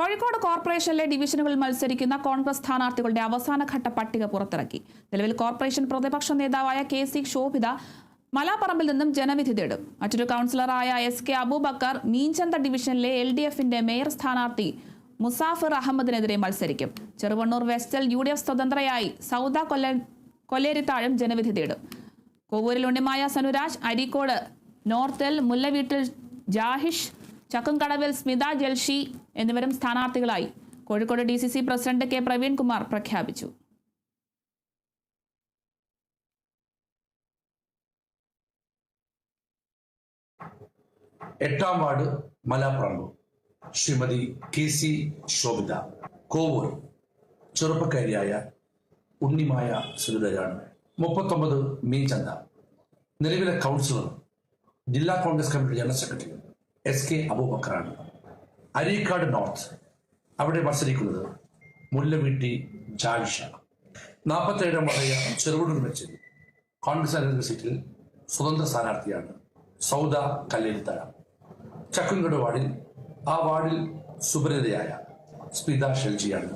കോഴിക്കോട് കോർപ്പറേഷനിലെ ഡിവിഷനുകളിൽ മത്സരിക്കുന്ന കോൺഗ്രസ് സ്ഥാനാർത്ഥികളുടെ അവസാനഘട്ട പട്ടിക പുറത്തിറക്കി. നിലവിൽ കോർപ്പറേഷൻ പ്രതിപക്ഷ നേതാവായ കെ സി ശോഭിത മലാപ്പറമ്പിൽ നിന്നും ജനവിധി തേടും. മറ്റൊരു കൗൺസിലറായ എസ് കെ അബൂബക്കർ മീൻചന്ത ഡിവിഷനിലെ എൽ ഡി എഫിന്റെ മേയർ സ്ഥാനാർത്ഥി മുസാഫിർ അഹമ്മദിനെതിരെ മത്സരിക്കും. ചെറുവണ്ണൂർ വെസ്റ്റൽ യു ഡി എഫ് സ്വതന്ത്രയായി സൗദ കൊല്ല കൊല്ലേരിത്താഴം ജനവിധി തേടും. കോവൂരിൽ ഉണ്ണിമായ സനുരാജ് അരീക്കോട് നോർത്തിൽ മുല്ലവീട്ടിൽ ജാഹിഷ് ചക്കുംകടവിൽ സ്മിത ജൽഷി എന്നിവരും സ്ഥാനാർത്ഥികളായി. Kozhikode D president K Praveenkumar പ്രഖ്യാപിച്ചു. എട്ടാം ward Malaparamba Shrimati K C Shobhitha Kovoor. ചെറുപ്പക്കാരിയായ Unnimaya സുനിതരാണ്. മുപ്പത്തൊമ്പത് മീൻചന്ത നിലവിലെ കൗൺസിലർ ജില്ലാ Congress committee general secretary S K അബൂബക്കറാണ്. Areekkad north. അവിടെ മത്സരിക്കുന്നത് മുല്ലവീട്ടി ജായിഷ നാൽപ്പത്തേഴാം വളയ ചെറുപുഴൂർ വെച്ച് കോൺഗ്രസ് അനുവദിച്ച സീറ്റിൽ സ്വതന്ത്ര സ്ഥാനാർത്ഥിയാണ് സൗദ കല്ലേരിത്തഴ. ചക്കുംകട് വാർഡിൽ ആ വാർഡിൽ സുപരിതയായ സ്മിത ഷെൽജിയാണ്.